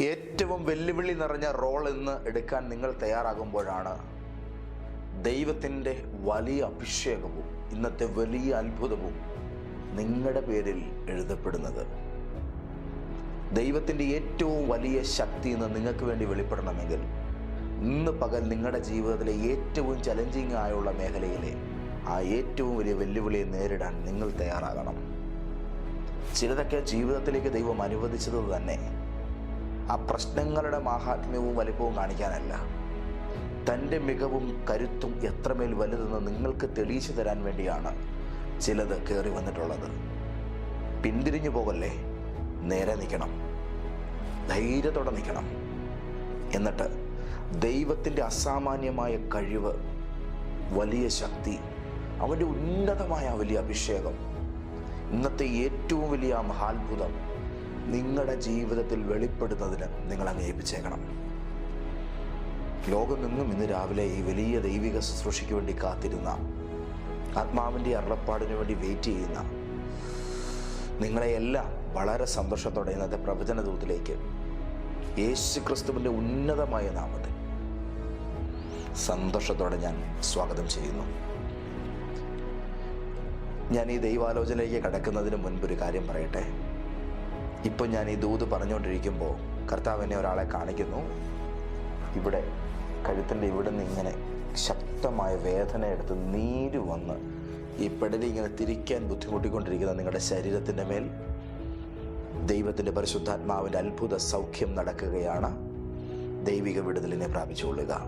ഏറ്റവും വെല്ലുവിളി നിറഞ്ഞ റോൾ എന്ന് എടുക്കാൻ നിങ്ങൾ തയ്യാറാകുമ്പോഴാണ് ദൈവത്തിന്റെ വലിയ അഭിഷേകവും ഇന്നത്തെ വലിയ അത്ഭുതവും നിങ്ങളുടെ പേരിൽ എഴുതപ്പെടുന്നത്. ദൈവത്തിന്റെ ഏറ്റവും വലിയ ശക്തി ഇന്ന് നിങ്ങൾക്ക് വേണ്ടി വെളിപ്പെടണമെങ്കിൽ ഇന്ന് പകൽ നിങ്ങളുടെ ജീവിതത്തിലെ ഏറ്റവും ചലഞ്ചിങ് ആയുള്ള മേഖലയിലെ ആ ഏറ്റവും വലിയ വെല്ലുവിളിയെ നേരിടാൻ നിങ്ങൾ തയ്യാറാകണം. ചിലതൊക്കെ ജീവിതത്തിലേക്ക് ദൈവം അനുവദിച്ചത് തന്നെ. ആ പ്രശ്നങ്ങളുടെ മാഹാത്മ്യവും വലിപ്പവും കാണിക്കാനല്ല. തന്റെ മികവും കരുത്തും എത്രമേൽ വലുതെന്ന് നിങ്ങൾക്ക് തെളിയിച്ചു തരാൻ വേണ്ടിയാണ് ചിലത് കയറി വന്നിട്ടുള്ളത്. പിന്തിരിഞ്ഞു പോകല്ലേ? നേരെ നിൽക്കണം. ധൈര്യത്തോടെ നിൽക്കണം. എന്നിട്ട് ദൈവത്തിന്റെ അസാമാന്യമായ കഴിവ് വലിയ ശക്തി അവന്റെ ഉന്നതമായ വലിയ അഭിഷേകം ഇന്നത്തെ ഏറ്റവും വലിയ മഹാത്ഭുതം നിങ്ങളുടെ ജീവിതത്തിൽ വെളിപ്പെടുന്നതിന് നിങ്ങൾ അങ്ങ് ഏൽപ്പിച്ചേക്കണം. നിന്നും ഇന്ന് രാവിലെ ഈ വലിയ ദൈവിക ശുശ്രൂഷയ്ക്ക് വേണ്ടി കാത്തിരുന്ന ആത്മാവിന്റെ അരുളപ്പാടിന് വേണ്ടി വെയിറ്റ് ചെയ്യുന്ന നിങ്ങളെയെല്ലാം വളരെ സന്തോഷത്തോടെ ഇന്നത്തെ പ്രവചന ദൂതിലേക്ക് യേശു ക്രിസ്തുവിന്റെ ഉന്നതമായ നാമത്തിൽ സന്തോഷത്തോടെ ഞാൻ സ്വാഗതം ചെയ്യുന്നു. ഞാൻ ഈ ദൈവാലോചനയിലേക്ക് കടക്കുന്നതിന് മുൻപ് ഒരു കാര്യം പറയട്ടെ? ഇപ്പം ഞാൻ ഈ ദൂത് പറഞ്ഞുകൊണ്ടിരിക്കുമ്പോൾ കർത്താവ് എന്നെ ഒരാളെ കാണിക്കുന്നു. ഇവിടെ കഴുത്തിന്റെ ഇവിടെ നിന്ന് ഇങ്ങനെ ശക്തമായ വേദന എടുത്ത് നീര് വന്ന് ഈ പെടലി ഇങ്ങനെ തിരിക്കാൻ ബുദ്ധിമുട്ടിക്കൊണ്ടിരിക്കുന്ന നിങ്ങളുടെ ശരീരത്തിന്റെ മേൽ ദൈവത്തിന്റെ പരിശുദ്ധാത്മാവിന്റെ അത്ഭുത സൗഖ്യം നടക്കുകയാണ്. ദൈവിക വിടുതലിനെ പ്രാപിച്ചുകൊള്ളുക.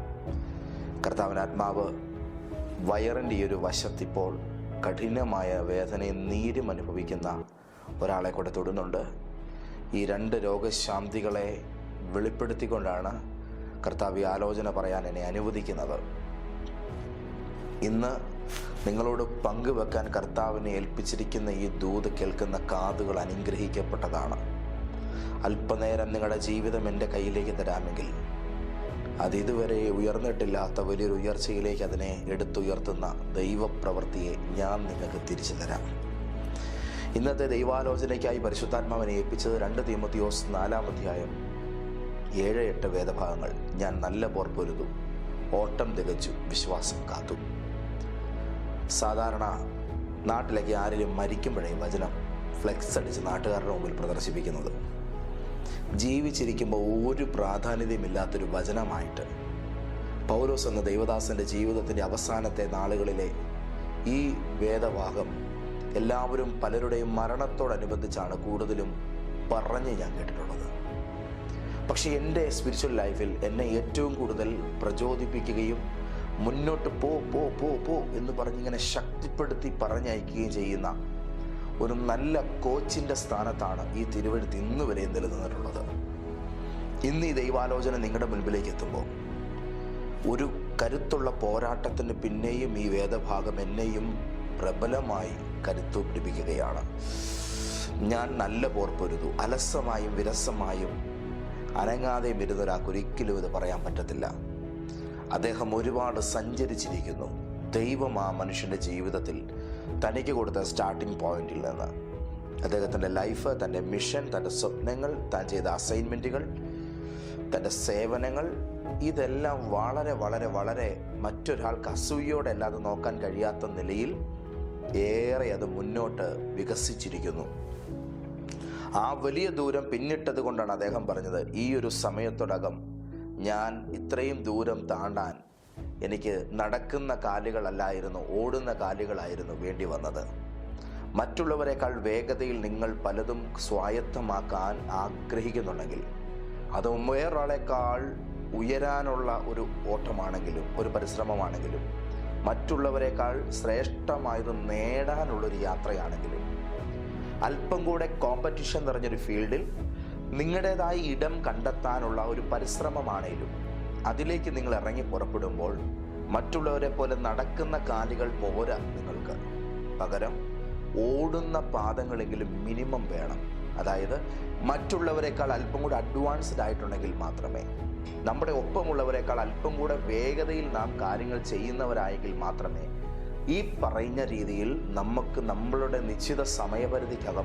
കർത്താവിന്റെ ആത്മാവ് വയറിന്റെ ഈ ഒരു വശത്തിപ്പോൾ കഠിനമായ വേദനയും നീരും അനുഭവിക്കുന്ന ഒരാളെ കൂടെ തൊടുന്നുണ്ട്. ഈ രണ്ട് രോഗശാന്തികളെ വെളിപ്പെടുത്തിക്കൊണ്ടാണ് കർത്താവ് ആലോചന പറയാൻ എന്നെ അനുവദിക്കുന്നത്. ഇന്ന് നിങ്ങളോട് പങ്കുവെക്കാൻ കർത്താവിനെ ഏൽപ്പിച്ചിരിക്കുന്ന ഈ ദൂത് കേൾക്കുന്ന കാതുകൾ അനുഗ്രഹിക്കപ്പെട്ടതാണ്. അല്പനേരം നിങ്ങളുടെ ജീവിതം എന്റെ കയ്യിലേക്ക് തരാമെങ്കിൽ അത് ഇതുവരെ ഉയർന്നിട്ടില്ലാത്ത വലിയൊരു ഉയർച്ചയിലേക്ക് അതിനെ എടുത്തുയർത്തുന്ന ദൈവപ്രവൃത്തിയെ ഞാൻ നിങ്ങൾക്ക് തിരിച്ചു തരാം. ഇന്നത്തെ ദൈവാലോചനയ്ക്കായി പരിശുദ്ധാത്മാവിനെ ഏൽപ്പിച്ചത് രണ്ട് തീമത്തിയോസ് നാലാം അധ്യായം. ഏഴ് എട്ട് വേദഭാഗങ്ങൾ. ഞാൻ നല്ല പോർപ്പൊരുതു ഓട്ടം തികച്ചു. വിശ്വാസം കാത്തു. സാധാരണ നാട്ടിലേക്ക് ആരെങ്കിലും മരിക്കുമ്പോഴേ വചനം ഫ്ലെക്സ് അടിച്ച് നാട്ടുകാരുടെ മുമ്പിൽ പ്രദർശിപ്പിക്കുന്നത്. ജീവിച്ചിരിക്കുമ്പോൾ ഒരു പ്രാധാന്യതയുമില്ലാത്തൊരു വചനമായിട്ട് പൗലോസ് എന്ന ദൈവദാസന്റെ ജീവിതത്തിന്റെ അവസാനത്തെ നാളുകളിലെ ഈ വേദഭാഗം എല്ലാവരും പലരുടെയും മരണത്തോടനുബന്ധിച്ചാണ് കൂടുതലും പറഞ്ഞ് ഞാൻ കേട്ടിട്ടുള്ളത്. പക്ഷേ എന്റെ സ്പിരിച്വൽ ലൈഫിൽ എന്നെ ഏറ്റവും കൂടുതൽ പ്രചോദിപ്പിക്കുകയും മുന്നോട്ട് പോ പോ പോ പോ എന്ന് പറഞ്ഞിങ്ങനെ ശക്തിപ്പെടുത്തി പറഞ്ഞയക്കുകയും ചെയ്യുന്ന ഒരു നല്ല കോച്ചിന്റെ സ്ഥാനത്താണ് ഈ തിരുവഴുത്ത് ഇന്ന് വരെ നിലനിന്നിട്ടുള്ളത്. ഇന്ന് ഈ ദൈവാലോചന നിങ്ങളുടെ മുൻപിലേക്ക് എത്തുമ്പോൾ ഒരു കരുത്തുള്ള പോരാട്ടത്തിന് പിന്നെയും ഈ വേദഭാഗം എന്നെയും പ്രബലമായി കരുത്തു പിടിപ്പിക്കുകയാണ്. ഞാൻ നല്ല പോർ പൊരുതു അലസമായും വിരസമായും അനങ്ങാതെയും വരുന്ന ഒരാൾക്കൊരിക്കലും ഇത് പറയാൻ പറ്റത്തില്ല. അദ്ദേഹം ഒരുപാട് സഞ്ചരിച്ചിരിക്കുന്നു. ദൈവം ആ മനുഷ്യന്റെ ജീവിതത്തിൽ തനിക്ക് കൊടുത്ത സ്റ്റാർട്ടിംഗ് പോയിന്റിൽ നിന്ന്. അദ്ദേഹത്തിന്റെ ലൈഫ് തന്റെ മിഷൻ തന്റെ സ്വപ്നങ്ങൾ താൻ ചെയ്ത അസൈൻമെന്റുകൾ തന്റെ സേവനങ്ങൾ ഇതെല്ലാം വളരെ വളരെ വളരെ മറ്റൊരാൾക്ക് അസൂയോടെ അല്ലാതെ നോക്കാൻ കഴിയാത്ത നിലയിൽ ഏറെ അത് മുന്നോട്ട് വികസിച്ചിരിക്കുന്നു. ആ വലിയ ദൂരം പിന്നിട്ടത് കൊണ്ടാണ് അദ്ദേഹം പറഞ്ഞത് ഈ ഒരു സമയത്തോടകം ഞാൻ ഇത്രയും ദൂരം താണ്ടാൻ എനിക്ക് നടക്കുന്ന കാലുകളല്ലായിരുന്നു ഓടുന്ന കാലുകളായിരുന്നു വേണ്ടി വന്നത്. മറ്റുള്ളവരെക്കാൾ വേഗതയിൽ നിങ്ങൾ പലതും സ്വായത്തമാക്കാൻ ആഗ്രഹിക്കുന്നുണ്ടെങ്കിൽ അത് വേറൊരാളെക്കാൾ ഉയരാനുള്ള ഒരു ഓട്ടമാണെങ്കിലും ഒരു പരിശ്രമമാണെങ്കിലും മറ്റുള്ളവരെക്കാൾ ശ്രേഷ്ഠമായത് നേടാനുള്ളൊരു യാത്രയാണെങ്കിലും. അല്പം കൂടെ കോമ്പറ്റീഷൻ നിറഞ്ഞൊരു ഫീൽഡിൽ നിങ്ങളുടേതായ ഇടം കണ്ടെത്താനുള്ള ഒരു പരിശ്രമമാണേലും അതിലേക്ക് നിങ്ങൾ ഇറങ്ങി പുറപ്പെടുമ്പോൾ മറ്റുള്ളവരെ പോലെ നടക്കുന്ന കാലുകൾ പോരാ നിങ്ങൾക്ക്. പകരം ഓടുന്ന പാദങ്ങളെങ്കിലും മിനിമം വേണം. അതായത് മറ്റുള്ളവരെക്കാൾ അല്പം കൂടെ അഡ്വാൻസ്ഡ് ആയിട്ടുണ്ടെങ്കിൽ മാത്രമേ നമ്മുടെ ഒപ്പമുള്ളവരെക്കാൾ അല്പം കൂടെ വേഗതയിൽ നാം കാര്യങ്ങൾ ചെയ്യുന്നവരായെങ്കിൽ മാത്രമേ ഈ പറയുന്ന രീതിയിൽ നമുക്ക് നമ്മളുടെ നിശ്ചിത സമയപരിധിക്കകം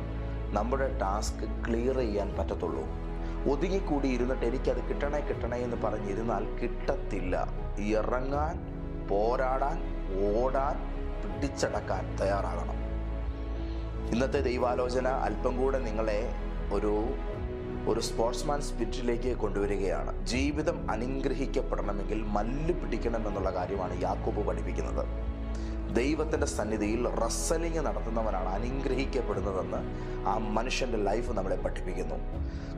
നമ്മുടെ ടാസ്ക് ക്ലിയർ ചെയ്യാൻ പറ്റത്തുള്ളൂ. ഒതുങ്ങിക്കൂടി ഇരുന്നിട്ട് എനിക്കത് കിട്ടണേ കിട്ടണേ എന്ന് പറഞ്ഞിരുന്നാൽ കിട്ടത്തില്ല. ഇറങ്ങാൻ പോരാടാൻ ഓടാൻ പിടിച്ചടക്കാൻ തയ്യാറാകണം. ഇന്നത്തെ ദൈവാലോചന അല്പം കൂടെ നിങ്ങളെ ഒരു സ്പോർട്സ്മാൻ സ്പിരിറ്റിലേക്ക് കൊണ്ടുവരികയാണ്. ജീവിതം അനുഗ്രഹിക്കപ്പെടണമെങ്കിൽ മല്ല് പിടിക്കണമെന്നുള്ള കാര്യമാണ് യാക്കോബ് പഠിപ്പിക്കുന്നത്. ദൈവത്തിന്റെ സന്നിധിയിൽ റസ്സലിംഗ് നടത്തുന്നവനാണ് അനുഗ്രഹിക്കപ്പെടുന്നതെന്ന് ആ മനുഷ്യന്റെ ലൈഫ് നമ്മളെ പഠിപ്പിക്കുന്നു.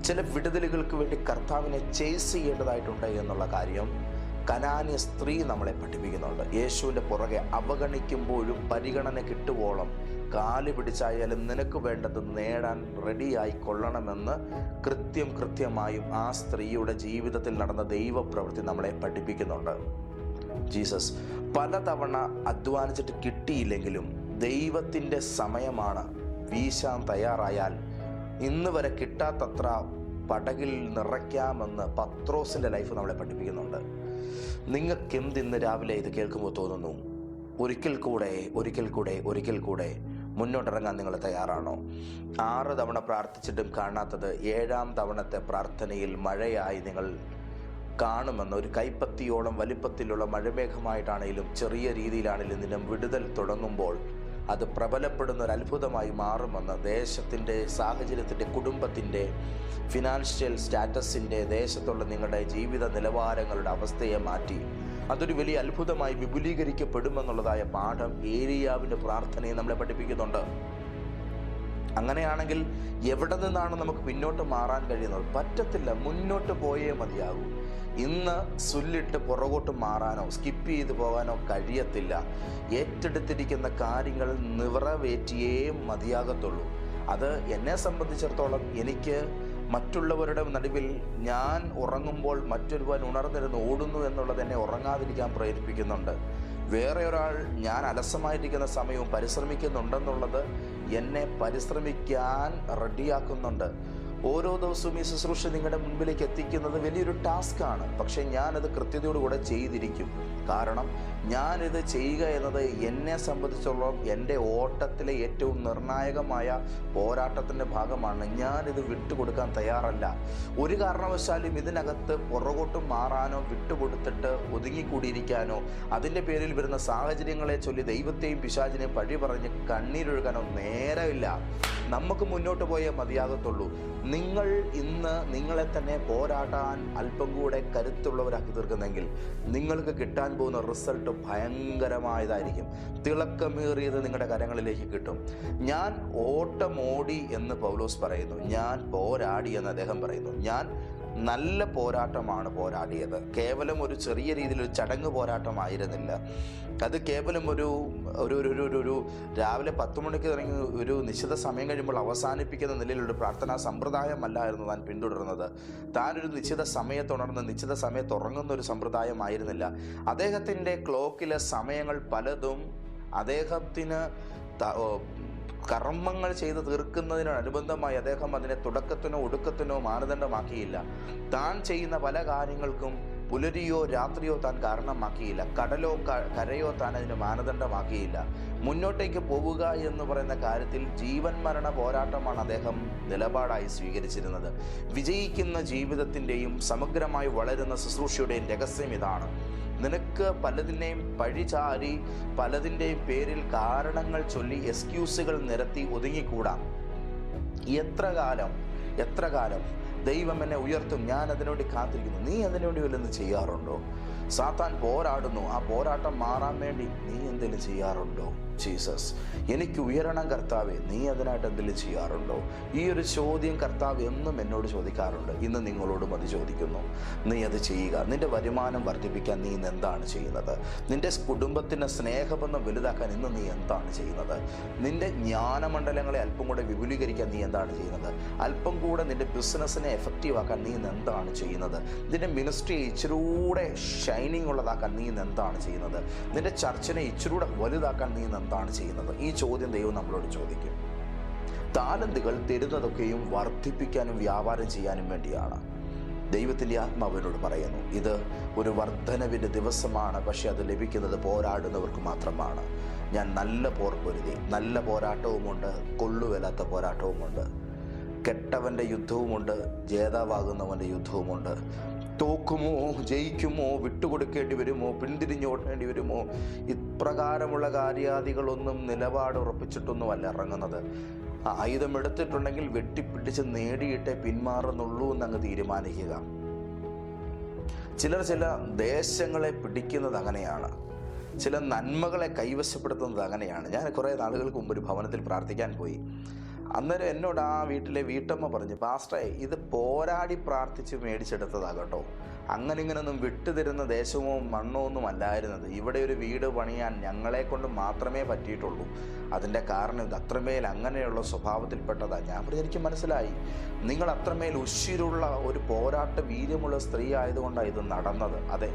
ചില വിടുതലുകൾക്ക് വേണ്ടി കർത്താവിനെ ചേസ് ചെയ്യേണ്ടതായിട്ടുണ്ട് എന്നുള്ള കാര്യം കനാന്യ സ്ത്രീ നമ്മളെ പഠിപ്പിക്കുന്നുണ്ട്. യേശുവിന്റെ പുറകെ അവഗണിക്കുമ്പോഴും പരിഗണന കിട്ടുവോളം കാൽ പിടിച്ചായാലും നിനക്ക് വേണ്ടത് നേടാൻ റെഡിയായി കൊള്ളണമെന്ന് കൃത്യം കൃത്യമായും ആ സ്ത്രീയുടെ ജീവിതത്തിൽ നടന്ന ദൈവപ്രവൃത്തി നമ്മളെ പഠിപ്പിക്കുന്നുണ്ട്. ജീസസ് പലതവണ അധ്വാനിച്ചിട്ട് കിട്ടിയില്ലെങ്കിലും ദൈവത്തിന്റെ സമയമാണ് വീശാൻ തയ്യാറായാൽ ഇന്ന് വരെ കിട്ടാത്തത്ര പടകിൽ നിറയ്ക്കാമെന്ന് പത്രോസിന്റെ ലൈഫ് നമ്മളെ പഠിപ്പിക്കുന്നുണ്ട്. നിങ്ങൾക്ക് എന്ത് ഇന്ന് രാവിലെ ഇത് കേൾക്കുമ്പോൾ തോന്നുന്നു? ഒരിക്കൽ കൂടെ ഒരിക്കൽ കൂടെ ഒരിക്കൽ കൂടെ മുന്നോട്ടിറങ്ങാൻ നിങ്ങൾ തയ്യാറാണോ? ആറ് തവണ പ്രാർത്ഥിച്ചിട്ടും കാണാത്തത് ഏഴാം തവണത്തെ പ്രാർത്ഥനയിൽ മഴയായി നിങ്ങൾ കാണുമെന്ന് ഒരു കൈപ്പത്തിയോളം വലിപ്പത്തിലുള്ള മഴമേഘമായിട്ടാണെങ്കിലും ചെറിയ രീതിയിലാണെങ്കിലും നിന്നും വിടുതൽ തുടങ്ങുമ്പോൾ അത് പ്രബലപ്പെടുന്ന ഒരു അത്ഭുതമായി മാറുമെന്ന് ദേശത്തിന്റെ സാഹചര്യത്തിന്റെ കുടുംബത്തിന്റെ ഫിനാൻഷ്യൽ സ്റ്റാറ്റസിന്റെ ദേശത്തുള്ള നിങ്ങളുടെ ജീവിത നിലവാരങ്ങളുടെ അവസ്ഥയെ മാറ്റി. അതൊരു വലിയ അത്ഭുതമായി വിപുലീകരിക്കപ്പെടുമെന്നുള്ളതായ പാഠം ഏരിയാവിന്റെ പ്രാർത്ഥനയെ നമ്മളെ പഠിപ്പിക്കുന്നുണ്ട്. അങ്ങനെയാണെങ്കിൽ എവിടെ നിന്നാണ് നമുക്ക് പിന്നോട്ട് മാറാൻ കഴിയുന്നത്? പറ്റത്തില്ല. മുന്നോട്ട് പോയേ മതിയാകൂ. ഇന്ന് സുല്ലിട്ട് പുറകോട്ട് മാറാനോ സ്കിപ്പ് ചെയ്ത് പോകാനോ കഴിയത്തില്ല. ഏറ്റെടുത്തിരിക്കുന്ന കാര്യങ്ങൾ നിറവേറ്റിയേ മതിയാകത്തുള്ളൂ. അത് എന്നെ സംബന്ധിച്ചിടത്തോളം എനിക്ക് മറ്റുള്ളവരുടെ നടുവിൽ ഞാൻ ഉറങ്ങുമ്പോൾ മറ്റൊരുവൻ ഉണർന്നിരുന്ന് ഓടുന്നു എന്നുള്ളത് എന്നെ ഉറങ്ങാതിരിക്കാൻ പ്രേരിപ്പിക്കുന്നുണ്ട്. വേറെ ഒരാൾ ഞാൻ അലസമായിരിക്കുന്ന സമയവും പരിശ്രമിക്കുന്നുണ്ടെന്നുള്ളത് എന്നെ പരിശ്രമിക്കാൻ റെഡിയാക്കുന്നുണ്ട്. ഓരോ ദിവസവും ഈ ശുശ്രൂഷ നിങ്ങളുടെ മുൻപിലേക്ക് എത്തിക്കുന്നത് വലിയൊരു ടാസ്ക്കാണ്. പക്ഷേ ഞാനത് കൃത്യതയോടുകൂടെ ചെയ്തിരിക്കും. കാരണം ഞാനിത് ചെയ്യുക എന്നത് എന്നെ സംബന്ധിച്ചോളം എന്റെ ഓട്ടത്തിലെ ഏറ്റവും നിർണായകമായ പോരാട്ടത്തിന്റെ ഭാഗമാണ്. ഞാനിത് വിട്ടുകൊടുക്കാൻ തയ്യാറല്ല. ഒരു കാരണവശാലും ഇതിനകത്ത് പുറകോട്ട് മാറാനോ വിട്ടുകൊടുത്തിട്ട് ഒതുങ്ങിക്കൂടിയിരിക്കാനോ അതിന്റെ പേരിൽ വരുന്ന സാഹചര്യങ്ങളെ ചൊല്ലി ദൈവത്തെയും പിശാചിനെയും പഴി പറഞ്ഞ് കണ്ണീരൊഴുകാനോ നേരമില്ല. നമുക്ക് മുന്നോട്ട് പോയേ മതിയാകത്തുള്ളൂ. നിങ്ങൾ ഇന്ന് നിങ്ങളെ തന്നെ പോരാടാൻ അല്പം കൂടെ കരുത്തുള്ളവരാക്കി തീർക്കുന്നെങ്കിൽ നിങ്ങൾക്ക് കിട്ടാൻ പോകുന്ന റിസൾട്ട് ഭയങ്കരമായതായിരിക്കും. തിളക്കമേറിയത് നിങ്ങളുടെ കരങ്ങളിലേക്ക് കിട്ടും. ഞാൻ ഓട്ടമോടി എന്ന് പൗലോസ് പറയുന്നു. ഞാൻ പോരാടി എന്ന് അദ്ദേഹം പറയുന്നു. ഞാൻ നല്ല പോരാട്ടമാണ് പോരാടിയത്. കേവലം ഒരു ചെറിയ രീതിയിൽ ഒരു ചടങ്ങ് പോരാട്ടമായിരുന്നില്ല. അത് കേവലം ഒരു ഒരു ഒരു ഒരു ഒരു രാവിലെ പത്ത് മണിക്ക് തുടങ്ങി ഒരു നിശ്ചിത സമയം കഴിയുമ്പോൾ അവസാനിപ്പിക്കുന്ന നിലയിലൊരു പ്രാർത്ഥനാ സമ്പ്രദായമല്ലായിരുന്നു താൻ പിന്തുടരുന്നത് താൻ ഒരു നിശ്ചിത സമയത്തുണർന്ന് നിശ്ചിത സമയത്ത് ഉറങ്ങുന്ന ഒരു സമ്പ്രദായമായിരുന്നില്ല. അദ്ദേഹത്തിന്റെ ക്ലോക്കിലെ സമയങ്ങൾ പലതും അദ്ദേഹത്തിന് കർമ്മങ്ങൾ ചെയ്ത് തീർക്കുന്നതിനോടനുബന്ധമായി അദ്ദേഹം അതിനെ തുടക്കത്തിനോ ഒടുക്കത്തിനോ മാനദണ്ഡമാക്കിയില്ല. താൻ ചെയ്യുന്ന പല കാര്യങ്ങൾക്കും പുലരിയോ രാത്രിയോ താൻ കാരണമാക്കിയില്ല. കടലോ കരയോ താൻ അതിന് മാനദണ്ഡമാക്കിയില്ല. മുന്നോട്ടേക്ക് പോവുക എന്ന് പറയുന്ന കാര്യത്തിൽ ജീവൻ മരണ പോരാട്ടമാണ് അദ്ദേഹം നിലപാടായി സ്വീകരിച്ചിരുന്നത്. വിജയിക്കുന്ന ജീവിതത്തിന്റെയും സമഗ്രമായി വളരുന്ന ശുശ്രൂഷയുടെയും രഹസ്യം ഇതാണ്. നിനക്ക് പലതിനെയും പഴിചാരി പലതിന്റെയും പേരിൽ കാരണങ്ങൾ ചൊല്ലി എക്സ്ക്യൂസുകൾ നിരത്തി ഒതുങ്ങിക്കൂടാം. എത്ര കാലം എത്ര കാലം ദൈവം എന്നെ ഉയർത്തും. ഞാൻ അതിനുവേണ്ടി കാത്തിരിക്കുന്നു. നീ അതിനുവേണ്ടി വല്ലതും ചെയ്യാറുണ്ടോ? സാത്താൻ പോരാടുന്നു. ആ പോരാട്ടം മാറാൻ വേണ്ടി നീ എന്തെങ്കിലും ചെയ്യാറുണ്ടോ? ജീസസ്. എനിക്ക് ഉയരണം കർത്താവെ നീ അതിനായിട്ട് എന്തെങ്കിലും ചെയ്യാറുണ്ടോ? ഈ ഒരു ചോദ്യം കർത്താവ് എന്നും എന്നോട് ചോദിക്കാറുണ്ട്. ഇന്ന് നിങ്ങളോടും അത് ചോദിക്കുന്നു. നീ അത് ചെയ്യുക. നിന്റെ വരുമാനം വർദ്ധിപ്പിക്കാൻ നീ ഇന്ന് എന്താണ് ചെയ്യുന്നത്? നിന്റെ കുടുംബത്തിന്റെ സ്നേഹബന്ധം വലുതാക്കാൻ ഇന്ന് നീ എന്താണ് ചെയ്യുന്നത്? നിന്റെ ജ്ഞാനമണ്ഡലങ്ങളെ അല്പം കൂടെ വിപുലീകരിക്കാൻ നീ എന്താണ് ചെയ്യുന്നത്? അല്പം കൂടെ നിന്റെ ബിസിനസ്സിനെ എഫക്റ്റീവ് ആക്കാൻ നീ ഇന്ന് എന്താണ് ചെയ്യുന്നത്? നിന്റെ മിനിസ്ട്രിയെ ഇച്ചിരൂടെ ഷൈനിങ് ഉള്ളതാക്കാൻ നീ ഇന്ന് എന്താണ് ചെയ്യുന്നത്? നിന്റെ ചർച്ചിനെ ഇച്ചിരൂടെ വലുതാക്കാൻ നീ ഇന്ന് എന്താണ് ചെയ്യുന്നത്? ഈ ചോദ്യം ദൈവം നമ്മളോട് ചോദിക്കും. താലന്തുകൾ തരുന്നതൊക്കെയും വർദ്ധിപ്പിക്കാനും വ്യാപാരം ചെയ്യാനും വേണ്ടിയാണ്. ദൈവത്തിന്റെ ആത്മാവിനോട് പറയുന്നു ഇത് ഒരു വർധനവിന്റെ ദിവസമാണ് പക്ഷെ അത് ലഭിക്കുന്നത് പോരാടുന്നവർക്ക് മാത്രമാണ്. ഞാൻ നല്ല പോർ പൊരുതി നല്ല പോരാട്ടവുമുണ്ട് കൊള്ളുവല്ലാത്ത പോരാട്ടവുമുണ്ട്. കെട്ടവന്റെ യുദ്ധവുമുണ്ട് ജേതാവാകുന്നവന്റെ യുദ്ധവുമുണ്ട്. തോക്കുമോ ജയിക്കുമോ വിട്ടുകൊടുക്കേണ്ടി വരുമോ പിന്തിരിഞ്ഞോടേണ്ടി വരുമോ ഇപ്രകാരമുള്ള കാര്യാദികളൊന്നും നിലപാട് ഉറപ്പിച്ചിട്ടൊന്നുമല്ല ഇറങ്ങുന്നത്. ആയുധം എടുത്തിട്ടുണ്ടെങ്കിൽ വെട്ടിപ്പിടിച്ച് നേടിയിട്ടേ പിന്മാറുന്നുള്ളൂ എന്നങ്ങ് തീരുമാനിക്കുക. ചിലർ ചില ദേശങ്ങളെ പിടിക്കുന്നത് അങ്ങനെയാണ്. ചില നന്മകളെ കൈവശപ്പെടുത്തുന്നത് അങ്ങനെയാണ്. ഞാൻ കുറേ നാളുകൾക്ക് മുമ്പ് ഒരു ഭവനത്തിൽ പ്രാർത്ഥിക്കാൻ പോയി. അന്നേരം എന്നോട് ആ വീട്ടിലെ വീട്ടമ്മ പറഞ്ഞു പാസ്റ്റേ ഇത് പോരാടി പ്രാർത്ഥിച്ച് മേടിച്ചെടുത്തതാ കേട്ടോ. അങ്ങനെ ഇങ്ങനൊന്നും വിട്ടുതരുന്ന ദേശമോ മണ്ണോ ഒന്നും അല്ലായിരുന്നത്. ഇവിടെ ഒരു വീട് പണിയാൻ ഞങ്ങളെ കൊണ്ട് മാത്രമേ പറ്റിയിട്ടുള്ളൂ. അതിന്റെ കാരണം ഇത് അത്രമേൽ അങ്ങനെയുള്ള സ്വഭാവത്തിൽപ്പെട്ടതാ. ഞാൻ എനിക്ക് മനസ്സിലായി. നിങ്ങൾ അത്രമേൽ ഉശിരുള്ള ഒരു പോരാട്ട വീര്യമുള്ള സ്ത്രീ ആയതുകൊണ്ടാണ് ഇത് നടന്നത്. അതെ.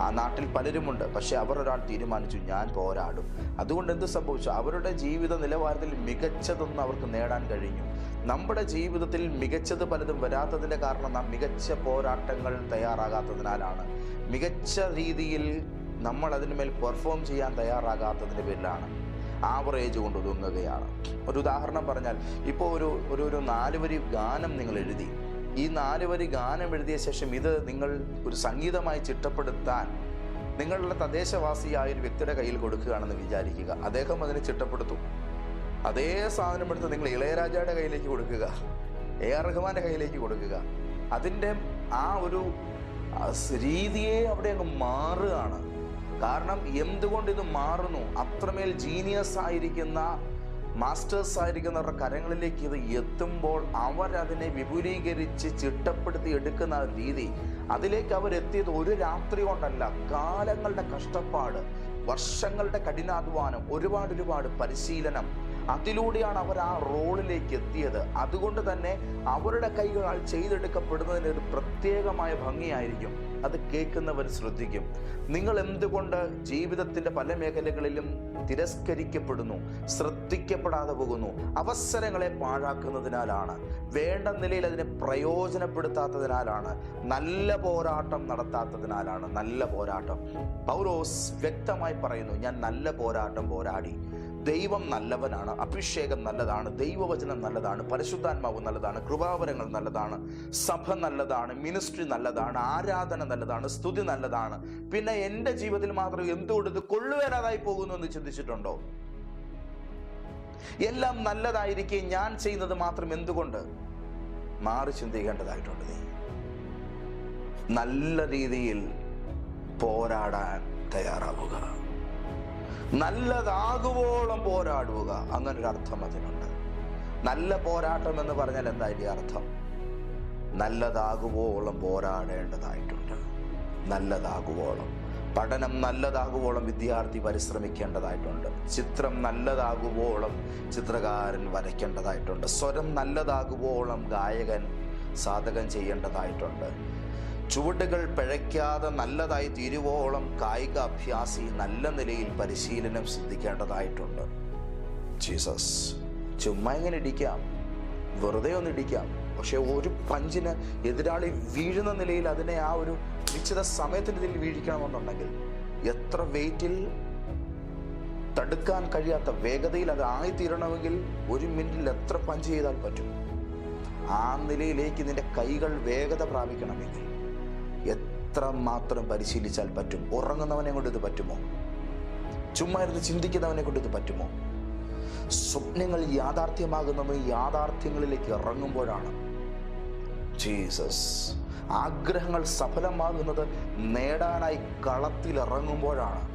ആ നാട്ടിൽ പലരുമുണ്ട്. പക്ഷെ അവർ ഒരാൾ തീരുമാനിച്ചു ഞാൻ പോരാടും. അതുകൊണ്ട് എന്ത് സംഭവിച്ചു? അവരുടെ ജീവിത നിലവാരത്തിൽ മികച്ചതൊന്നും അവർക്ക് നേടാൻ കഴിഞ്ഞു. നമ്മുടെ ജീവിതത്തിൽ മികച്ചത് പലതും വരാത്തതിന്റെ കാരണം നാം മികച്ച പോരാട്ടങ്ങൾ തയ്യാറാകാത്തതിനാലാണ്. മികച്ച രീതിയിൽ നമ്മൾ അതിന്മേൽ പെർഫോം ചെയ്യാൻ തയ്യാറാകാത്തതിന്റെ പേരിലാണ് ആവറേജ് കൊണ്ട് ഒതുങ്ങുകയാണ്. ഒരു ഉദാഹരണം പറഞ്ഞാൽ ഇപ്പോൾ ഒരു ഒരു ഒരു നാലുവരി ഗാനം നിങ്ങൾ എഴുതി. ഈ നാല് വരി ഗാനം എഴുതിയ ശേഷം ഇത് നിങ്ങൾ ഒരു സംഗീതമായി ചിട്ടപ്പെടുത്താൻ നിങ്ങളുടെ തദ്ദേശവാസിയായ ഒരു വ്യക്തിയുടെ കയ്യിൽ കൊടുക്കുകയാണെന്ന് വിചാരിക്കുക. അദ്ദേഹം അതിനെ ചിട്ടപ്പെടുത്തും. അതേ സാധനം എടുത്ത് നിങ്ങൾ ഇളയരാജയുടെ കയ്യിലേക്ക് കൊടുക്കുക. എ ആർ റഹ്മാന്റെ കയ്യിലേക്ക് കൊടുക്കുക. അതിന്റെ ആ ഒരു രീതിയെ അവിടെ അങ്ങ് മാറുകയാണ്. കാരണം എന്തുകൊണ്ട് ഇത് മാറുന്നു? അത്രമേൽ ജീനിയസ് ആയിരിക്കുന്ന മാസ്റ്റേഴ്സ് ആയിരിക്കുന്നവരുടെ കരങ്ങളിലേക്ക് ഇത് എത്തുമ്പോൾ അവരതിനെ വിപുലീകരിച്ച് ചിട്ടപ്പെടുത്തി എടുക്കുന്ന രീതി അതിലേക്ക് അവരെത്തിയത് ഒരു രാത്രി കൊണ്ടല്ല കാലങ്ങളുടെ കഷ്ടപ്പാട് വർഷങ്ങളുടെ കഠിനാധ്വാനം ഒരുപാട് ഒരുപാട് പരിശീലനം അതിലൂടെയാണ് അവർ ആ റോളിലേക്ക് എത്തിയത്. അതുകൊണ്ട് തന്നെ അവരുടെ കൈകളാൽ ചെയ്തെടുക്കപ്പെടുന്നതിന് ഒരു പ്രത്യേകമായ ഭംഗിയായിരിക്കും. അത് കേൾക്കുന്നവർ ശ്രദ്ധിക്കും. നിങ്ങൾ എന്തുകൊണ്ട് ജീവിതത്തിന്റെ പല മേഖലകളിലും തിരസ്കരിക്കപ്പെടുന്നു ശ്രദ്ധിക്കപ്പെടാതെ പോകുന്നു അവസരങ്ങളെ പാഴാക്കുന്നതിനാലാണ് വേണ്ട നിലയിൽ അതിനെ പ്രയോജനപ്പെടുത്താത്തതിനാലാണ് നല്ല പോരാട്ടം നടത്താത്തതിനാലാണ് നല്ല പോരാട്ടം. പൗലോസ് വ്യക്തമായി പറയുന്നു ഞാൻ നല്ല പോരാട്ടം പോരാടി ദൈവം നല്ലവനാണ് അഭിഷേകം നല്ലതാണ് ദൈവവചനം നല്ലതാണ് പരിശുദ്ധാത്മാവ് നല്ലതാണ് കൃപാവരങ്ങൾ നല്ലതാണ് സഭ നല്ലതാണ് മിനിസ്ട്രി നല്ലതാണ് ആരാധന നല്ലതാണ് സ്തുതി നല്ലതാണ്. പിന്നെ എന്റെ ജീവിതത്തിൽ മാത്രം എന്തുകൊണ്ട് ഇത് കൊള്ളുവരാതായി പോകുന്നു എന്ന് ചിന്തിച്ചിട്ടുണ്ടോ? എല്ലാം നല്ലതായിരിക്കെ ഞാൻ ചെയ്യുന്നത് മാത്രം എന്തുകൊണ്ട്? മാറി ചിന്തിക്കേണ്ടതായിട്ടുണ്ട് നീ. നല്ല രീതിയിൽ പോരാടാൻ തയ്യാറാവുക. നല്ലതാകുവോളം പോരാടുക. അങ്ങനൊരു അർത്ഥം അതിനുണ്ട്. നല്ല പോരാട്ടം എന്ന് പറഞ്ഞാൽ എന്താ അതിന്റെ അർത്ഥം? നല്ലതാകുവോളം പോരാടേണ്ടതായിട്ടുണ്ട്. നല്ലതാകുവോളം. പഠനം നല്ലതാകുവോളം വിദ്യാർത്ഥി പരിശ്രമിക്കേണ്ടതായിട്ടുണ്ട്. ചിത്രം നല്ലതാകുവോളം ചിത്രകാരൻ വരയ്ക്കേണ്ടതായിട്ടുണ്ട്. സ്വരം നല്ലതാകുവോളം ഗായകൻ സാധകം ചെയ്യേണ്ടതായിട്ടുണ്ട്. ചുവടുകൾ പിഴയ്ക്കാതെ നല്ലതായി തീരുവോളം കായിക അഭ്യാസി നല്ല നിലയിൽ പരിശീലനം സിദ്ധിക്കേണ്ടതായിട്ടുണ്ട്. ജീസസ് ചുമ്മാ ഇങ്ങനെ ഇടിക്കാം. വെറുതെ ഒന്ന് ഇടിക്കാം. പക്ഷെ ഒരു പഞ്ചിന് എതിരാളി വീഴുന്ന നിലയിൽ അതിനെ ആ ഒരു നിശ്ചിത സമയത്തിന്റെ ഇതിൽ വീഴിക്കണമെന്നുണ്ടെങ്കിൽ എത്ര വെയിറ്റിൽ തടുക്കാൻ കഴിയാത്ത വേഗതയിൽ അത് ആയിത്തീരണമെങ്കിൽ ഒരു മിനിറ്റിൽ എത്ര പഞ്ച് ചെയ്താൽ പറ്റും? ആ നിലയിലേക്ക് നിന്റെ കൈകൾ വേഗത പ്രാപിക്കണമെങ്കിൽ എത്ര മാത്രം പരിശീലിച്ചാൽ പറ്റും? ഉറങ്ങുന്നവനെ കൊണ്ട് ഇത് പറ്റുമോ? ചുമ്മാ ഇരുന്ന് ചിന്തിക്കുന്നവനെ കൊണ്ട് ഇത് പറ്റുമോ? സ്വപ്നങ്ങൾ യാഥാർത്ഥ്യമാകുന്നത് യാഥാർത്ഥ്യങ്ങളിലേക്ക് ഇറങ്ങുമ്പോഴാണ്. ജീസസ് ആഗ്രഹങ്ങൾ സഫലമാകുന്നത് നേടാനായി കളത്തിൽ ഇറങ്ങുമ്പോഴാണ്.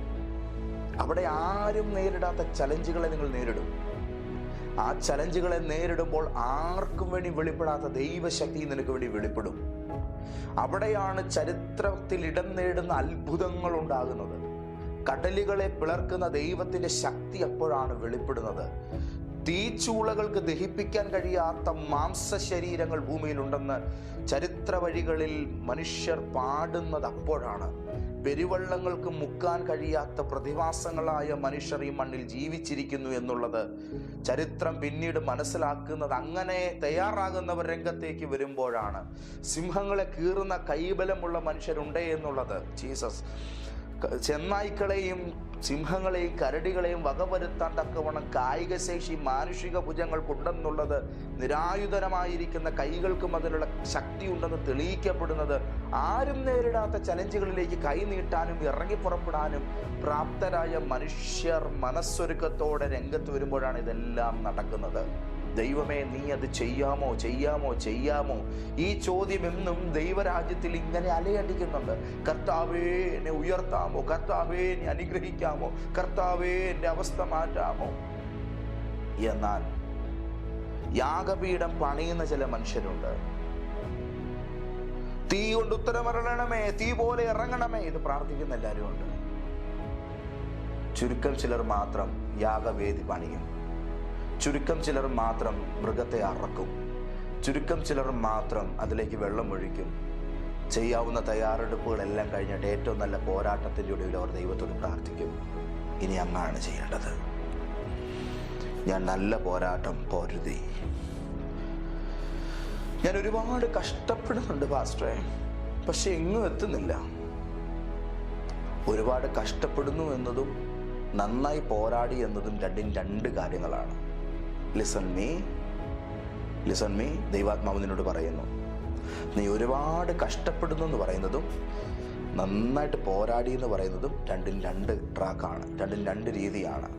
അവിടെ ആരും നേരിടാത്ത ചലഞ്ചുകളെ നിങ്ങൾ നേരിടും. ആ ചലഞ്ചുകളെ നേരിടുമ്പോൾ ആർക്കും വേണ്ടി വെളിപ്പെടാത്ത ദൈവശക്തി നിനക്ക് വേണ്ടി വെളിപ്പെടും. അവിടെയാണ് ചരിത്രത്തിൽ ഇടം നേടുന്ന അത്ഭുതങ്ങൾ ഉണ്ടാകുന്നത് കടലുകളെ പിളർക്കുന്ന ദൈവത്തിന്റെ ശക്തി അപ്പോഴാണ് വെളിപ്പെടുന്നത്? തീച്ചൂളകൾക്ക് ദഹിപ്പിക്കാൻ കഴിയാത്ത മാംസ ശരീരങ്ങൾ ഭൂമിയിലുണ്ടെന്ന് ചരിത്ര വഴികളിൽ മനുഷ്യർ പാടുന്നത് അപ്പോഴാണ്. പെരുവള്ളങ്ങൾക്ക് മുക്കാൻ കഴിയാത്ത പ്രതിഭാസങ്ങളായ മനുഷ്യർ ഈ മണ്ണിൽ ജീവിച്ചിരിക്കുന്നു എന്നുള്ളത് ചരിത്രം പിന്നീട് മനസ്സിലാക്കുന്നത് അങ്ങനെ തയ്യാറാകുന്നവർ രംഗത്തേക്ക് വരുമ്പോഴാണ്. സിംഹങ്ങളെ കീറുന്ന കൈബലമുള്ള മനുഷ്യരുണ്ടേ എന്നുള്ളത്. ജീസസ് ചെന്നായ്ക്കളെയും സിംഹങ്ങളെയും കരടികളെയും വകവരുത്താൻ തക്കവണ്ണം കായിക ശേഷി മാനുഷിക ഭുജങ്ങൾക്കുണ്ടെന്നുള്ളത് നിരായുധനമായിരിക്കുന്ന കൈകൾക്കും അതിനുള്ള ശക്തി ഉണ്ടെന്ന് തെളിയിക്കപ്പെടുന്നത് ആരും നേരിടാത്ത ചലഞ്ചുകളിലേക്ക് കൈനീട്ടാനും ഇറങ്ങി പുറപ്പെടാനും പ്രാപ്തരായ മനുഷ്യർ മനസ്സൊരുക്കത്തോടെ രംഗത്ത് വരുമ്പോഴാണ് ഇതെല്ലാം നടക്കുന്നത്. ദൈവമേ നീ അത് ചെയ്യാമോ? ചെയ്യാമോ? ചെയ്യാമോ? ഈ ചോദ്യം എന്നും ദൈവരാജ്യത്തിൽ ഇങ്ങനെ അലയടിക്കുന്നുണ്ട്. കർത്താവേ എന്നെ ഉയർത്താമോ? കർത്താവേ എന്നെ അനുഗ്രഹിക്കാമോ? കർത്താവേ എന്റെ അവസ്ഥ മാറ്റാമോ? എന്നാൽ യാഗപീഠം പണിയുന്ന ചില മനുഷ്യരുണ്ട്. തീ കൊണ്ട് ഉത്തരമരണമേ തീ പോലെ ഇറങ്ങണമേ എന്ന് പ്രാർത്ഥിക്കുന്ന എല്ലാവരും ഉണ്ട്. ചുരുക്കം ചിലർ മാത്രം യാഗവേദി പണിയും ചുരുക്കം ചിലർ മാത്രം മൃഗത്തെ അറക്കും. ചുരുക്കം ചിലർ മാത്രം അതിലേക്ക് വെള്ളമൊഴിക്കും ചെയ്യാവുന്ന തയ്യാറെടുപ്പുകളെല്ലാം കഴിഞ്ഞിട്ട് ഏറ്റവും നല്ല പോരാട്ടത്തിന്റെ ഒടുവിൽ അവർ ദൈവത്തോട് പ്രാർത്ഥിക്കും. ഇനി അങ്ങാണ് ചെയ്യേണ്ടത്. ഞാൻ നല്ല പോരാട്ടം പോരുതി. ഞാൻ ഒരുപാട് കഷ്ടപ്പെടുന്നുണ്ട് പാസ്റ്ററെ. പക്ഷെ എങ്ങും എത്തുന്നില്ല. ഒരുപാട് കഷ്ടപ്പെടുന്നു എന്നതും നന്നായി പോരാടി എന്നതും രണ്ടും രണ്ട് കാര്യങ്ങളാണ്. ലിസൺ മീ ലിസൺ മീ ദൈവാത്മാവ് നിന്നോട് പറയുന്നു. നീ ഒരുപാട് കഷ്ടപ്പെടുന്നു എന്ന് പറയുന്നതും നന്നായിട്ട് പോരാടി എന്ന് പറയുന്നതും രണ്ടും രണ്ട് ട്രാക്കാണ് രണ്ടും രണ്ട് രീതിയാണ്.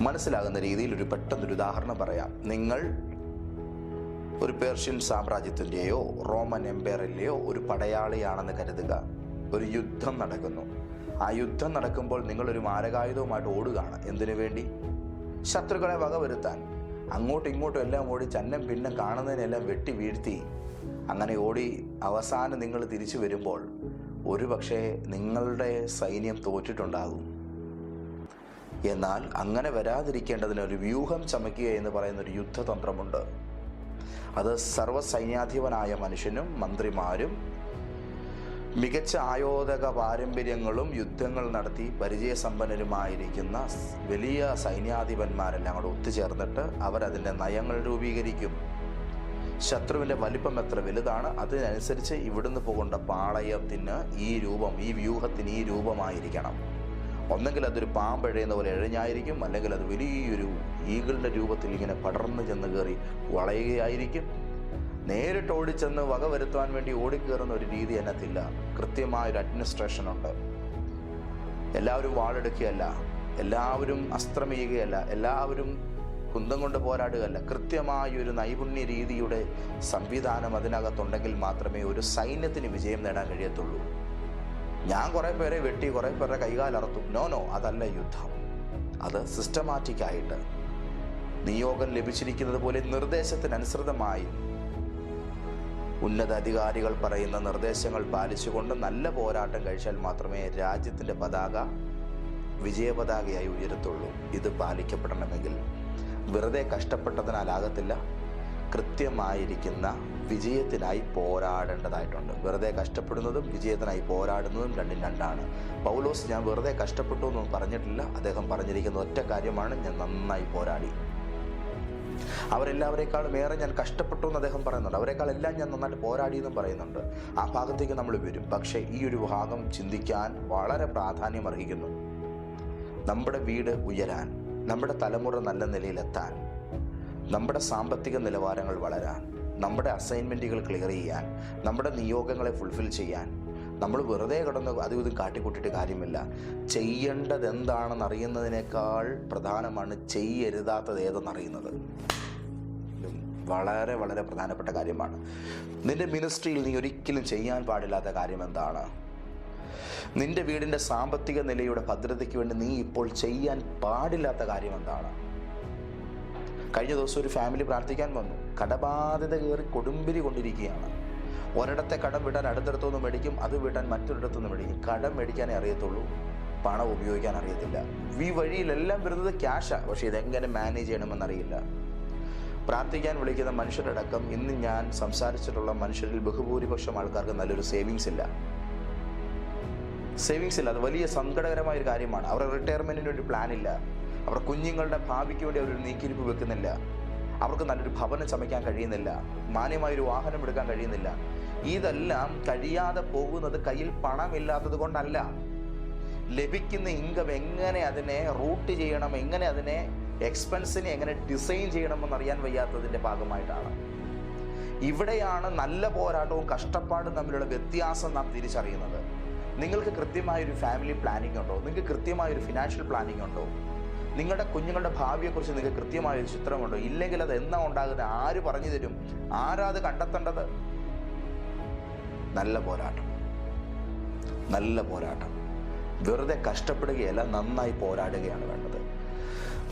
മനസ്സിലാകുന്ന രീതിയിൽ ഒരു പെട്ടെന്നൊരു ഉദാഹരണം പറയാം. നിങ്ങൾ ഒരു പേർഷ്യൻ സാമ്രാജ്യത്തിന്റെയോ റോമൻ എംപയറിന്റെയോ ഒരു പടയാളിയാണെന്ന് കരുതുക. ഒരു യുദ്ധം നടക്കുന്നു. ആ യുദ്ധം നടക്കുമ്പോൾ നിങ്ങളൊരു മാരകായുധവുമായിട്ട് ഓടുകയാണ്. എന്തിനു വേണ്ടി? ശത്രുക്കളെ വകവരുത്താൻ അങ്ങോട്ടും ഇങ്ങോട്ടും എല്ലാം ഓടി ചന്നം പിന്നെ കാണുന്നതിനെല്ലാം വെട്ടി വീഴ്ത്തി. അങ്ങനെ ഓടി അവസാനം നിങ്ങൾ തിരിച്ചു വരുമ്പോൾ ഒരു പക്ഷേ നിങ്ങളുടെ സൈന്യം തോറ്റിട്ടുണ്ടാകും. എന്നാൽ അങ്ങനെ വരാതിരിക്കേണ്ടതിന് ഒരു വ്യൂഹം ചമയ്ക്കുക എന്ന് പറയുന്ന ഒരു യുദ്ധതന്ത്രമുണ്ട്. അത് സർവസൈന്യാധിപനായ മനുഷ്യനും മന്ത്രിമാരും മികച്ച ആയോധക പാരമ്പര്യങ്ങളും യുദ്ധങ്ങൾ നടത്തി പരിചയസമ്പന്നരുമായിരിക്കുന്ന വലിയ സൈന്യാധിപന്മാരെല്ലാം കൂടെ ഒത്തുചേർന്നിട്ട് അവരതിന്റെ നയങ്ങൾ രൂപീകരിക്കും. ശത്രുവിന്റെ വലിപ്പം എത്ര വലുതാണ് അതിനനുസരിച്ച് ഇവിടുന്ന് പോകേണ്ട പാളയത്തിന് ഈ രൂപം ഈ വ്യൂഹത്തിന് ഈ രൂപമായിരിക്കണം. ഒന്നെങ്കിൽ അതൊരു പാമ്പഴയുന്ന പോലെ എഴഞ്ഞായിരിക്കും അല്ലെങ്കിൽ അത് വലിയൊരു ഈഗിളിന്റെ രൂപത്തിൽ ഇങ്ങനെ പടർന്നു ചെന്ന് കയറി വളയുകയായിരിക്കും. നേരിട്ട് ഓടിച്ചെന്ന് വക വരുത്തുവാൻ വേണ്ടി ഓടിക്കേറുന്ന ഒരു രീതി അതിനകത്തില്ല കൃത്യമായൊരു അഡ്മിനിസ്ട്രേഷൻ ഉണ്ട്. എല്ലാവരും വാളെടുക്കുകയല്ല. എല്ലാവരും അസ്ത്രമെയ്യുകയല്ല എല്ലാവരും കുന്തം കൊണ്ട് പോരാടുകയല്ല. കൃത്യമായ ഒരു നൈപുണ്യ രീതിയുടെ സംവിധാനം അതിനകത്തുണ്ടെങ്കിൽ മാത്രമേ ഒരു സൈന്യത്തിന് വിജയം നേടാൻ കഴിയത്തുള്ളൂ. ഞാൻ കുറേ പേരെ വെട്ടി കുറേ പേരുടെ കൈകാലർത്തും നോ നോ അതല്ല യുദ്ധം. അത് സിസ്റ്റമാറ്റിക്കായിട്ട് നിയോഗം ലഭിച്ചിരിക്കുന്നത് പോലെ നിർദ്ദേശത്തിനനുസൃതമായി ഉന്നത അധികാരികൾ പറയുന്ന നിർദ്ദേശങ്ങൾ പാലിച്ചുകൊണ്ട് നല്ല പോരാട്ടം കഴിച്ചാൽ മാത്രമേ രാജ്യത്തിന്റെ പതാക വിജയപതാകയായി ഉയരത്തുള്ളൂ. ഇത് പാലിക്കപ്പെടണമെങ്കിൽ വെറുതെ കഷ്ടപ്പെട്ടതിനാലാകത്തില്ല കൃത്യമായിരിക്കുന്ന വിജയത്തിനായി പോരാടേണ്ടതായിട്ടുണ്ട്. വെറുതെ കഷ്ടപ്പെടുന്നതും വിജയത്തിനായി പോരാടുന്നതും രണ്ടും രണ്ടാണ്. പൗലോസ് ഞാൻ വെറുതെ കഷ്ടപ്പെട്ടു എന്നൊന്നും പറഞ്ഞിട്ടില്ല. അദ്ദേഹം പറഞ്ഞിരിക്കുന്ന ഒറ്റ കാര്യമാണ് ഞാൻ നന്നായി പോരാടി. അവരെല്ലാവരെക്കാളും ഏറെ ഞാൻ കഷ്ടപ്പെട്ടു എന്ന് അദ്ദേഹം പറയുന്നുണ്ട്. അവരെക്കാൾ എല്ലാം ഞാൻ നന്നായിട്ട് പോരാടി എന്നും പറയുന്നുണ്ട്. ആ ഭാഗത്തേക്ക് നമ്മൾ വരും. പക്ഷേ ഈ ഒരു ഭാഗം ചിന്തിക്കാൻ വളരെ പ്രാധാന്യം അർഹിക്കുന്നു. നമ്മുടെ വീട് ഉയരാൻ നമ്മുടെ തലമുറ നല്ല നിലയിലെത്താൻ നമ്മുടെ സാമ്പത്തിക നിലവാരങ്ങൾ വളരാൻ നമ്മുടെ അസൈൻമെന്റുകൾ ക്ലിയർ ചെയ്യാൻ നമ്മുടെ നിയോഗങ്ങളെ ഫുൾഫിൽ ചെയ്യാൻ നമ്മൾ വെറുതെ കിടന്ന് അതും ഇതും കാട്ടിക്കൂട്ടിയിട്ട് കാര്യമില്ല. ചെയ്യേണ്ടത് എന്താണെന്ന് അറിയുന്നതിനേക്കാൾ പ്രധാനമാണ് ചെയ്യരുതാത്തത് ഏതെന്നറിയുന്നത്. വളരെ വളരെ പ്രധാനപ്പെട്ട കാര്യമാണ്. നിന്റെ മിനിസ്ട്രിയിൽ നീ ഒരിക്കലും ചെയ്യാൻ പാടില്ലാത്ത കാര്യം എന്താണ്? നിന്റെ വീടിന്റെ സാമ്പത്തിക നിലയുടെ ഭദ്രതയ്ക്ക് വേണ്ടി നീ ഇപ്പോൾ ചെയ്യാൻ പാടില്ലാത്ത കാര്യം എന്താണ്? കഴിഞ്ഞ ദിവസം ഒരു ഫാമിലി പ്രാർത്ഥിക്കാൻ വന്നു. കടബാധ്യത കയറി കൊടുമ്പിരി കൊണ്ടിരിക്കുകയാണ്. ഒരിടത്തെ കടം വിടാൻ അടുത്തടുത്തുനിന്ന് മേടിക്കും അത് വിടാൻ മറ്റൊരിടത്തുനിന്ന് മേടിക്കും. കടം മേടിക്കാനേ അറിയത്തുള്ളൂ. പണം ഉപയോഗിക്കാൻ അറിയത്തില്ല. ഈ വഴിയിലെല്ലാം വരുന്നത് ക്യാഷാണ് പക്ഷേ ഇതെങ്ങനെ മാനേജ് ചെയ്യണമെന്നറിയില്ല. പ്രാർത്ഥിക്കാൻ വിളിക്കുന്ന മനുഷ്യരടക്കം ഇന്ന് ഞാൻ സംസാരിച്ചിട്ടുള്ള മനുഷ്യരിൽ ബഹുഭൂരിപക്ഷം ആൾക്കാർക്ക് നല്ലൊരു സേവിങ്സ് ഇല്ല. സേവിങ്സ് ഇല്ല. അത് വലിയ സങ്കടകരമായ ഒരു കാര്യമാണ്. അവരുടെ റിട്ടയർമെന്റിന് ഒരു പ്ലാൻ ഇല്ല. അവർ കുഞ്ഞുങ്ങളുടെ ഭാവിക്ക് വേണ്ടി അവർ നീക്കിരിപ്പ് വെക്കുന്നില്ല. അവർക്ക് നല്ലൊരു ഭവനം ചമയ്ക്കാൻ കഴിയുന്നില്ല. മാന്യമായൊരു വാഹനം എടുക്കാൻ കഴിയുന്നില്ല. ഇതെല്ലാം കഴിയാതെ പോകുന്നത് കയ്യിൽ പണമില്ലാത്തത് കൊണ്ടല്ല. ലഭിക്കുന്ന ഇൻകം എങ്ങനെ അതിനെ റൂട്ട് ചെയ്യണം എങ്ങനെ അതിനെ എക്സ്പെൻസിനെ എങ്ങനെ ഡിസൈൻ ചെയ്യണമെന്നറിയാൻ വയ്യാത്തതിന്റെ ഭാഗമായിട്ടാണ്. ഇവിടെയാണ് നല്ല പോരാട്ടവും കഷ്ടപ്പാടും തമ്മിലുള്ള വ്യത്യാസം നാം തിരിച്ചറിയുന്നത്. നിങ്ങൾക്ക് കൃത്യമായൊരു ഫാമിലി പ്ലാനിംഗ് ഉണ്ടോ? നിങ്ങൾക്ക് കൃത്യമായൊരു ഫിനാൻഷ്യൽ പ്ലാനിംഗ് ഉണ്ടോ? നിങ്ങളുടെ കുഞ്ഞുങ്ങളുടെ ഭാവിയെക്കുറിച്ച് നിങ്ങൾക്ക് കൃത്യമായൊരു ചിത്രമുണ്ടോ? ഇല്ലെങ്കിൽ അത് എന്നാ ഉണ്ടാകുന്നത്? ആര് പറഞ്ഞു തരും? ആരാ അത് കണ്ടെത്തേണ്ടത്? നല്ല പോരാട്ടം. നല്ല പോരാട്ടം. വെറുതെ കഷ്ടപ്പെടുകയല്ല നന്നായി പോരാടുകയാണ് വേണ്ടത്.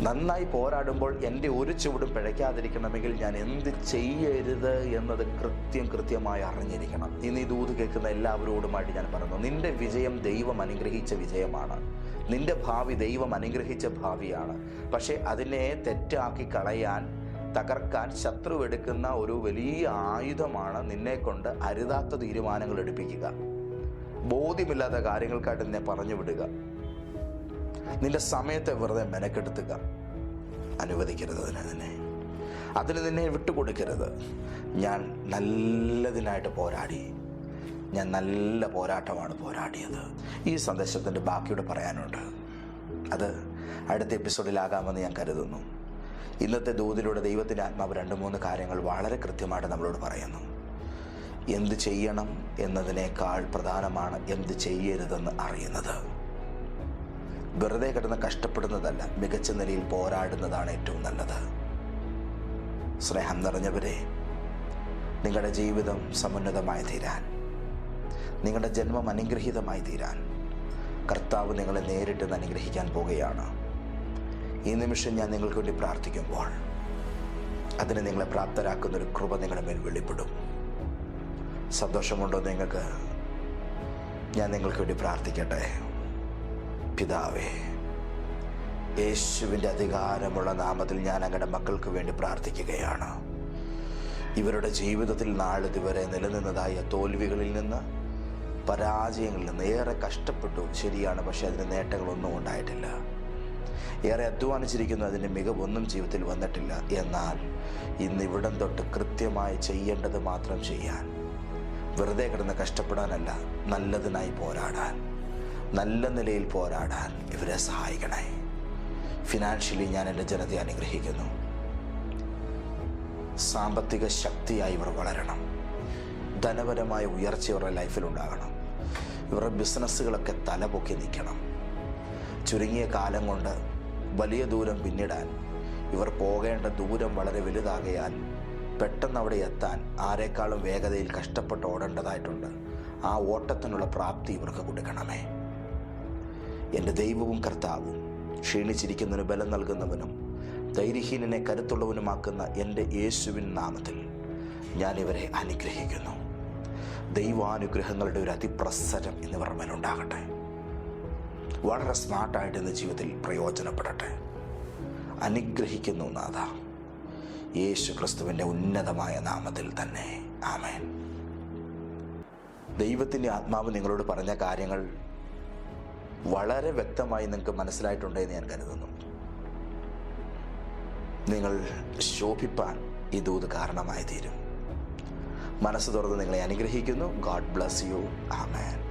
നന്നായി പോരാടുമ്പോൾ എന്റെ ഒരു ചുവടും പിഴയ്ക്കാതിരിക്കണമെങ്കിൽ ഞാൻ എന്ത് ചെയ്യരുത് എന്നത് കൃത്യം കൃത്യമായി അറിഞ്ഞിരിക്കണം. ഇന്ന് ഈ ദൂത് കേൾക്കുന്ന എല്ലാവരോടുമായിട്ട് ഞാൻ പറയുന്നു നിന്റെ വിജയം ദൈവം അനുഗ്രഹിച്ച വിജയമാണ്. നിന്റെ ഭാവി ദൈവം അനുഗ്രഹിച്ച ഭാവിയാണ്. പക്ഷേ അതിനെ തെറ്റാക്കി കളയാൻ തകർക്കാൻ ശത്രു എടുക്കുന്ന ഒരു വലിയ ആയുധമാണ് നിന്നെ കൊണ്ട് അരുതാത്ത തീരുമാനങ്ങൾ എടുപ്പിക്കുക. ബോധ്യമില്ലാത്ത കാര്യങ്ങൾക്കായിട്ട് നിന്നെ പറഞ്ഞു വിടുക. നിന്റെ സമയത്തെ വെറുതെ മെനക്കെടുത്തുക. അനുവദിക്കരുത് അതിനെ തന്നെ അതിന് നിന്നെ വിട്ടുകൊടുക്കരുത്. ഞാൻ നല്ലതിനായിട്ട് പോരാടി. ഞാൻ നല്ല പോരാട്ടമാണ് പോരാടിയത്. ഈ സന്ദേശത്തിന്റെ ബാക്കിയോട് പറയാനുണ്ട്. അത് അടുത്ത എപ്പിസോഡിലാകാമെന്ന് ഞാൻ കരുതുന്നു. ഇന്നത്തെ ദൂതിലൂടെ ദൈവത്തിന്റെ ആത്മാവ് രണ്ട് മൂന്ന് കാര്യങ്ങൾ വളരെ കൃത്യമായിട്ട് നമ്മളോട് പറയുന്നു. എന്ത് ചെയ്യണം എന്നതിനേക്കാൾ പ്രധാനമാണ് എന്ത് ചെയ്യരുതെന്ന് അറിയുന്നത്. വെറുതെ കിടന്ന് കഷ്ടപ്പെടുന്നതല്ല മികച്ച നിലയിൽ പോരാടുന്നതാണ് ഏറ്റവും നല്ലത്. സ്നേഹം നിറഞ്ഞവരെ നിങ്ങളുടെ ജീവിതം സമുന്നതമായി തീരാൻ നിങ്ങളുടെ ജന്മം അനുഗ്രഹീതമായി തീരാൻ. കർത്താവ് നിങ്ങളെ നേരിട്ട് അനുഗ്രഹിക്കാൻ പോവുകയാണ്. ഈ നിമിഷം ഞാൻ നിങ്ങൾക്ക് വേണ്ടി പ്രാർത്ഥിക്കുമ്പോൾ അതിന് നിങ്ങളെ പ്രാപ്തരാക്കുന്ന ഒരു കൃപ നിങ്ങളുടെ മേൽ വെളിപ്പെടും. സന്തോഷമുണ്ടോ നിങ്ങൾക്ക്? ഞാൻ നിങ്ങൾക്ക് വേണ്ടി പ്രാർത്ഥിക്കട്ടെ. പിതാവേ യേശുവിന്റെ അധികാരമുള്ള നാമത്തിൽ ഞാൻ അങ്ങയുടെ മക്കൾക്ക് വേണ്ടി പ്രാർത്ഥിക്കുകയാണ്. ഇവരുടെ ജീവിതത്തിൽ നാളിതുവരെ നിലനിന്നതായ തോൽവികളിൽ നിന്ന് പരാജയങ്ങളിൽ നിന്ന് ഏറെ കഷ്ടപ്പെട്ടു. ശരിയാണ് പക്ഷേ അതിന് നേട്ടങ്ങളൊന്നും ഉണ്ടായിട്ടില്ല. ഏറെ അധ്വാനിച്ചിരിക്കുന്നു അതിന്റെ മികവൊന്നും ജീവിതത്തിൽ വന്നിട്ടില്ല. എന്നാൽ ഇന്ന് ഇവിടം തൊട്ട് കൃത്യമായി ചെയ്യേണ്ടത് മാത്രം ചെയ്യാൻ. വെറുതെ കിടന്ന് കഷ്ടപ്പെടാനല്ല നല്ലതിനായി പോരാടാൻ. നല്ല നിലയിൽ പോരാടാൻ ഇവരെ സഹായിക്കണേ. ഫിനാൻഷ്യലി ഞാൻ എന്റെ ജനതയെ അനുഗ്രഹിക്കുന്നു. സാമ്പത്തിക ശക്തിയായി ഇവർ വളരണം. ധനപരമായ ഉയർച്ച ഇവരുടെ ലൈഫിൽ ഉണ്ടാകണം. ഇവരുടെ ബിസിനസ്സുകളൊക്കെ തലപൊക്കി നിൽക്കണം. ചുരുങ്ങിയ കാലം കൊണ്ട് വലിയ ദൂരം പിന്നിടാൻ ഇവർ പോകേണ്ട ദൂരം വളരെ വലുതാകയാൽ പെട്ടെന്ന് അവിടെ എത്താൻ ആരെക്കാളും വേഗതയിൽ കഷ്ടപ്പെട്ട് ഓടേണ്ടതായിട്ടുണ്ട്. ആ ഓട്ടത്തിനുള്ള പ്രാപ്തി ഇവർക്ക് കൊടുക്കണമേ. എന്റെ ദൈവവും കർത്താവും ക്ഷീണിച്ചിരിക്കുന്നതിന് ബലം നൽകുന്നവനും ധൈര്യഹീനനെ കരുത്തുള്ളവനുമാക്കുന്ന എന്റെ യേശുവിൻ നാമത്തിൽ ഞാൻ ഇവരെ അനുഗ്രഹിക്കുന്നു. ദൈവാനുഗ്രഹങ്ങളുടെ ഒരു അതിപ്രസരം എന്നിവർ മേലുണ്ടാകട്ടെ. വളരെ സ്മാർട്ടായിട്ട് ഇന്ന് ജീവിതത്തിൽ പ്രയോജനപ്പെടട്ടെ. അനുഗ്രഹിക്കുന്നു നാഥ. യേശു ക്രിസ്തുവിന്റെ ഉന്നതമായ നാമത്തിൽ തന്നെ. ആമേൻ. ദൈവത്തിന്റെ ആത്മാവ് നിങ്ങളോട് പറഞ്ഞ കാര്യങ്ങൾ വളരെ വ്യക്തമായി നിങ്ങൾക്ക് മനസ്സിലായിട്ടുണ്ടെന്ന് ഞാൻ കരുതുന്നു. നിങ്ങൾ ശോഭിപ്പാൻ ഈ കാരണമായി തീരും. മനസ്സ് തുറന്ന് നിങ്ങളെ അനുഗ്രഹിക്കുന്നു. God bless you amen